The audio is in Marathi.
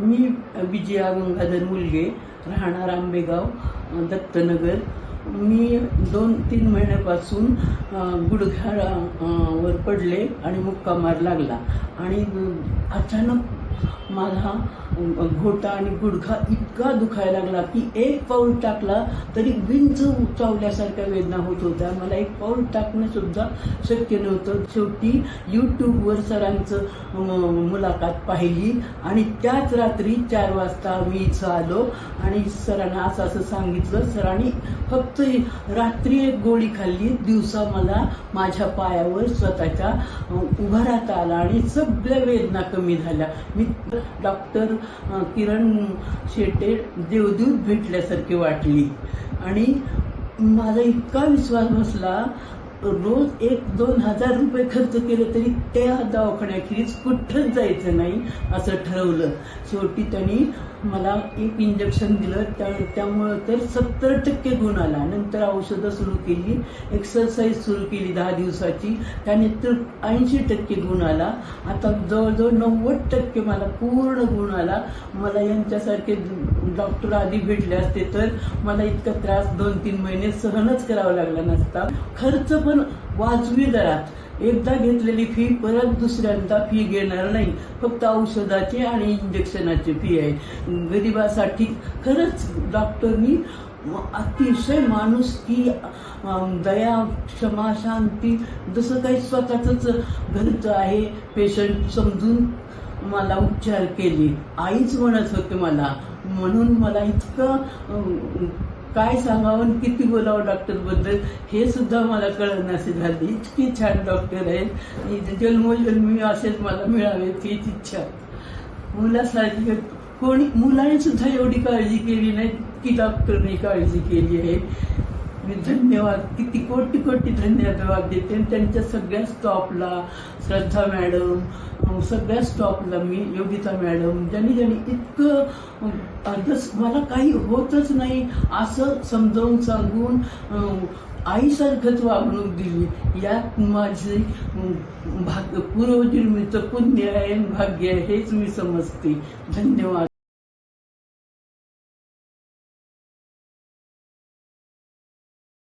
मी विजया गंगाधर मुलगे राहणार आंबेगाव दत्तनगर. मी दोन तीन महिन्यापासून गुडघ्यावर वर पडले आणि मुक्का मार लागला. आणि अचानक माझा घोटा आणि गुडघा इतका दुखायला लागला की एक पाऊल टाकला तरी विंच उचावल्यासारख्या वेदना होत होत्या. मला एक पाऊल टाकणं सुद्धा शक्य नव्हतं. शेवटी यूट्यूबवर सरांचं मुलाखत पाहिली आणि त्याच रात्री चार वाजता मी इथं आलो आणि सरांना असं असं सांगितलं. सरांनी फक्त रात्री एक गोळी खाल्ली. दिवसा मला माझ्या पायावर स्वतःच्या उभा राहता आला आणि सगळ्या वेदना कमी झाल्या. मी डॉक्टर किरण शेटे देवदूत भेटल्यासारखी वाटली. आणि माझा इतका विश्वास बसला रोज एक दोन हजार रुपये खर्च केले तरी त्या दवाखान्याखेरीज कुठंच जायचं नाही असं ठरवलं. शेवटी त्यांनी मला एक इंजेक्शन दिलं. त्या त्यामुळं तर सत्तर टक्के गुण आला. नंतर औषधं सुरू केली. एक्सरसाइज सुरू केली दहा दिवसाची. त्याने तर ऐंशी टक्के गुण आला. आता जवळजवळ नव्वद टक्के मला पूर्ण गुण आला. मला यांच्यासारखे डॉक्टर आधी भेटले असते तर मला इतका त्रास दोन तीन महिने सहनच करावा लागला नसता. खर्च पण वाजवी दरात. एकदा घेतलेली फी परत दुसऱ्यांदा फी घेणार नाही. फक्त औषधाची आणि इंजेक्शनाची फी आहे. गरिबासाठी खरंच डॉक्टरनी अतिशय माणूस की दया क्षमा शांती जसं काही स्वतःच घरचं आहे पेशंट समजून मला उपचार केले. आईच म्हणत होते मला. म्हणून मला इतकं काय सांगावं आणि किती बोलावं डॉक्टरबद्दल हे सुद्धा मला कळण्याचे झाले. इतकी छान डॉक्टर आहेत. जन्मोजन्मी असेच मला मिळावेत हीच इच्छा. मुलासारखी कोणी मुलाने सुद्धा एवढी काळजी केली नाही की डॉक्टरने काळजी केली आहे. मी धन्यवाद. किती कोटी कोटी धन्यवाद देते. आणि त्यांच्या सगळ्या स्टॉपला श्रद्धा मॅडम सगळ्या स्टॉपला मी योगिता मॅडम ज्यांनी ज्यांनी इतकं अं, जस मला काही होतच नाही असं समजावून सांगून आईसारखंच वागणूक दिली. यात माझे भाग पूर्वजन्मीचं पुण्य आहे भाग्य आहे हेच मी समजते. धन्यवाद.